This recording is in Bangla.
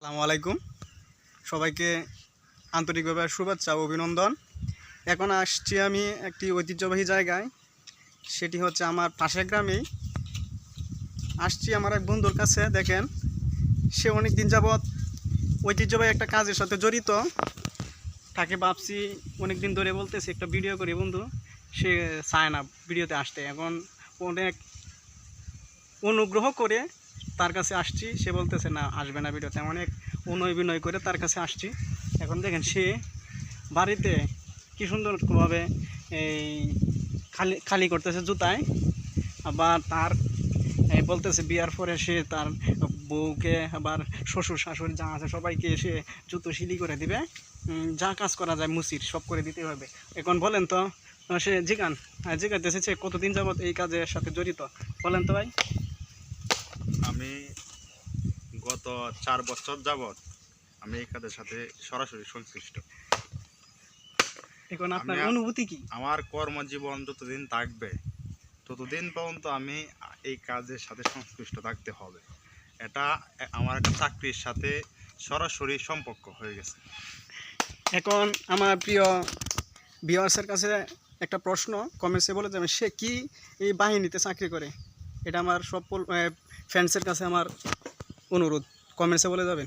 আসসালামু আলাইকুম। সবাইকে আন্তরিকভাবে শুভেচ্ছা ও অভিনন্দন। এখন আসছি আমি একটি ঐতিহ্যবাহী জায়গায়। সেটি হচ্ছে আমার পাশের গ্রামেই। আসছি আমার এক বন্ধুর কাছে, দেখেন। সে অনেক দিন যাবৎ ঐতিহ্যবাহী একটা কাজের সাথে জড়িত। তাকে ভাবছি অনেক দিন ধরে বলতেছি, একটা ভিডিও করি বন্ধু। সে চায় না ভিডিওতে আসতে। এখন অনেক অনুগ্রহ করে তার কাছে আসছি সে বলতেছে না আসবে না ভিডিওতে। অনেক অনুয় বিনয় করে তার কাছে আসছি। এখন দেখেন সে বাড়িতে কি সুন্দরভাবে এই খালি খালি করতেছে জুতায়। আবার তার বলতেছে বিয়ার পরে সে তার বউকে আবার শ্বশুর শাশুড়ি যা আছে সবাইকে সে জুতো শিলি করে দিবে। যা কাজ করা যায় মুসির সব করে দিতে হবে। এখন বলেন তো সে জিগান হ্যাঁ, জিগাইতেছে সে কতদিন যাবত এই কাজের সাথে জড়িত? বলেন তো ভাই আমি গত চার বছর যাবৎ আমি এই কাজের সাথে সরাসরি সংশ্লিষ্ট। এখন আপনার অনুভূতি কি? আমার কর্মজীবন যতদিন থাকবে ততদিন পর্যন্ত আমি এই কাজের সাথে সংশ্লিষ্ট থাকতে হবে। এটা আমার একটা চাকরির সাথে সরাসরি সম্পর্ক হয়ে গেছে। এখন আমার প্রিয় ভিওয়ার্সের কাছে একটা প্রশ্ন কমেন্টসে বলে যাবে সে কি এই বাহিনীতে চাকরি করে? এটা আমার সব ফ্রেন্ডসের কাছে আমার অনুরোধ। কমেন্টসে বলে যাবেন?